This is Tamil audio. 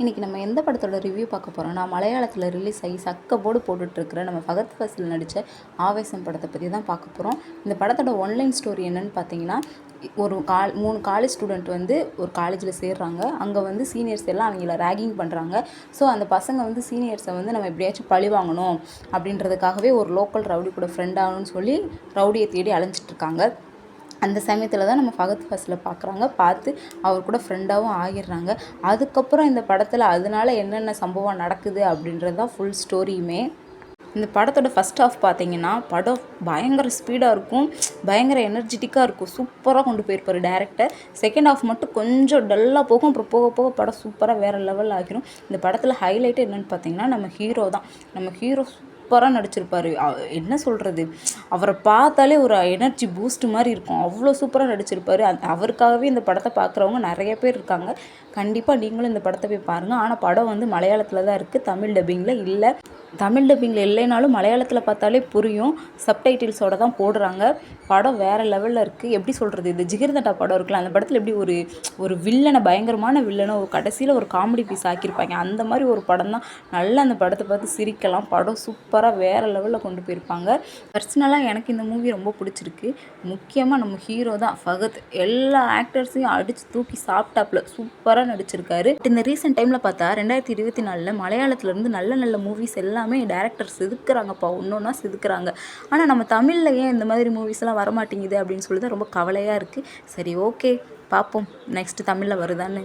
இன்றைக்கி நம்ம எந்த படத்தோட ரிவ்யூ பார்க்க போகிறோம்னா மலையாளத்தில் ரிலீஸ் ஆகி சக்க போர்டு போட்டுட்ருக்கிற நம்ம ஃபகத் ஃபசில் நடித்த ஆவேசம் படத்தை பற்றி தான் பார்க்க போகிறோம் இந்த படத்தோட ஒன்லைன் ஸ்டோரி என்னன்னு பார்த்தீங்கன்னா ஒரு கால் மூணு காலேஜ் ஸ்டூடெண்ட் வந்து ஒரு காலேஜில் சேர்றாங்க. அங்கே வந்து சீனியர்ஸ் எல்லாம் அவங்கள ரேகிங் பண்ணுறாங்க ஸோ அந்த பசங்க வந்து சீனியர்ஸை வந்து நம்ம எப்படியாச்சும் பழி வாங்கணும் அப்படின்றதுக்காகவே ஒரு லோக்கல் ரவுடி கூட ஃப்ரெண்ட் ஆகணும்னு சொல்லி ரவுடியை தேடி அலைஞ்சிட்டு இருக்காங்க அந்த சமயத்தில் தான் நம்ம ஃபகத் ஃபாசிலை பார்க்குறாங்க பார்த்து அவர் கூட ஃப்ரெண்டாகவும் ஆகிடுறாங்க. அதுக்கப்புறம் இந்த படத்தில் அதனால என்னென்ன சம்பவம் நடக்குது அப்படின்றது தான் ஃபுல் ஸ்டோரியுமே இந்த படத்தோட ஃபஸ்ட் ஹாஃப் பார்த்தீங்கன்னா படம் பயங்கர ஸ்பீடாக இருக்கும். பயங்கர எனர்ஜெட்டிக்காக இருக்கும். சூப்பராக கொண்டு போயிருப்பார் டேரக்டர் செகண்ட் ஆஃப் மட்டும் கொஞ்சம் டல்லாக போகும். அப்புறம் போக போக படம் சூப்பராக வேறு லெவலில் ஆகிரும். இந்த படத்தில் ஹைலைட்டு என்னென்னு பார்த்தீங்கன்னா நம்ம ஹீரோ தான். நம்ம ஹீரோ சூப்பராக நடிச்சிருப்பார். என்ன சொல்கிறது அவரை பார்த்தாலே ஒரு எனர்ஜி பூஸ்ட் மாதிரி இருக்கும். அவ்வளோ சூப்பராக நடிச்சிருப்பார். அவருக்காகவே இந்த படத்தை பார்க்குறவங்க நிறைய பேர் இருக்காங்க. கண்டிப்பாக நீங்களும் இந்த படத்தை போய் பாருங்கள் ஆனால் படம் வந்து மலையாளத்தில் தான் இருக்குது தமிழ் டப்பிங்கில் இல்லை. தமிழ் டப்பிங்கில் இல்லைனாலும் மலையாளத்தில் பார்த்தாலே புரியும். சப்டைட்டில்ஸோட தான் போடுறாங்க. படம் வேறு லெவலில் இருக்குது எப்படி சொல்கிறது இந்த ஜிகிர்தண்டா படம் இருக்குல்ல அந்த படத்தில் எப்படி ஒரு ஒரு வில்லனை பயங்கரமான வில்லனை ஒரு கடைசியில் ஒரு காமெடி பீஸ் ஆக்கியிருப்பாங்க. அந்த மாதிரி ஒரு படம் தான். நல்லா அந்த படத்தை பார்த்து சிரிக்கலாம். படம் சூப்பராக வேறு லெவலில் கொண்டு போயிருப்பாங்க. பர்சனலாக எனக்கு இந்த மூவி ரொம்ப பிடிச்சிருக்கு. முக்கியமாக நம்ம ஹீரோ தான் ஃபகத். எல்லா ஆக்டர்ஸையும் அடித்து தூக்கி சாப்பிட்டாப்புல. சூப்பராக நடிச்சிருக்காரு. இந்த ரீசெண்ட் டைமில் பார்த்தா ரெண்டாயிரத்தி இருபத்தி நாலில் மலையாளத்துலேருந்து நல்ல நல்ல மூவிஸ் எல்லாம் டேரக்டர் செதுக்குறாங்கப்பா. ஒன்று ஒன்றா செதுக்குறாங்க. ஆனால் நம்ம தமிழில் ஏன் இந்த மாதிரி மூவிஸ்லாம் வரமாட்டேங்குது அப்படின்னு சொல்லி தான் ரொம்ப கவலையாக இருக்குது சரி ஓகே பார்ப்போம் நெக்ஸ்ட் தமிழில் வருதான்னு.